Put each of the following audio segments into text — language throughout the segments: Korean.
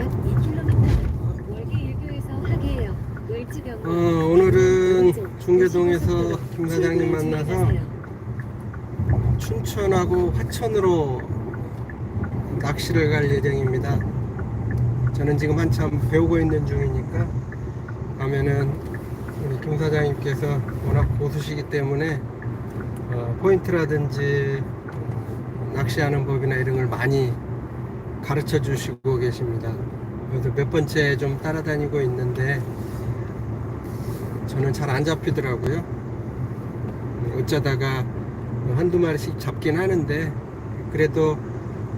약 2km 월계 일교에서 하계역 을지병 어, 오늘은 중계동에서 김 사장님 만나서 춘천하고 화천으로 낚시를 갈 예정입니다. 저는 지금 한참 배우고 있는 중이니까 가면은 우리 김 사장님께서 워낙 고수시기 때문에 어, 포인트라든지 어, 낚시하는 법이나 이런 걸 많이 가르쳐 주시고 계십니다. 그래서 몇 번째 좀 따라다니고 있는데 저는 잘 안 잡히더라고요. 어쩌다가 한두 마리씩 잡긴 하는데 그래도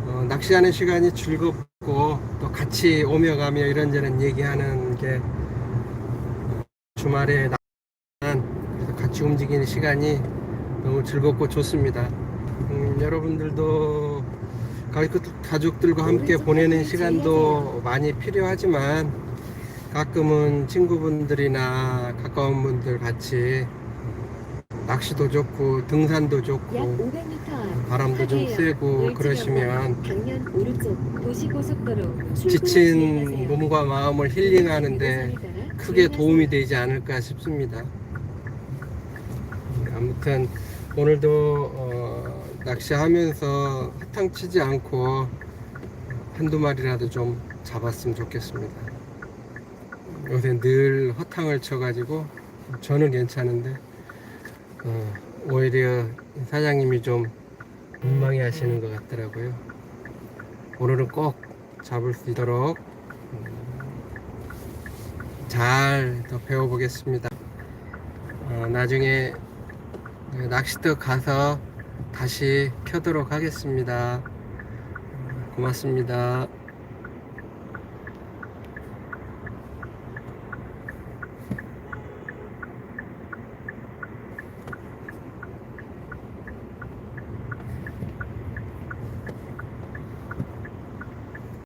어, 낚시하는 시간이 즐겁고 또 같이 오며 가며 이런저런 얘기하는 게 어, 주말에 그래서 같이 움직이는 시간이 너무 즐겁고 좋습니다. 음, 여러분들도 가족- 가족들과 함께 보내는 시간도 많이 필요하지만 가끔은 친구분들이나 가까운 분들 같이 낚시도 좋고 등산도 약 좋고 500m 앞 바람도 좀 쐬고 을지병 그러시면 지친 몸과 마음을 힐링하는데 크게 도움이 되지 않을까 싶습니다. 아무튼 오늘도 어, 낚시하면서 사탕 치지 않고 한두 마리라도 좀 잡았으면 좋겠습니다. 요새 늘 허탕을 쳐가지고 저는 괜찮은데 어, 오히려 사장님이 좀 민망해 하시는 것 같더라고요. 오늘은 꼭 잡을 수 있도록 잘 더 배워보겠습니다. 어, 나중에 낚시터 가서 다시 켜도록 하겠습니다. 고맙습니다.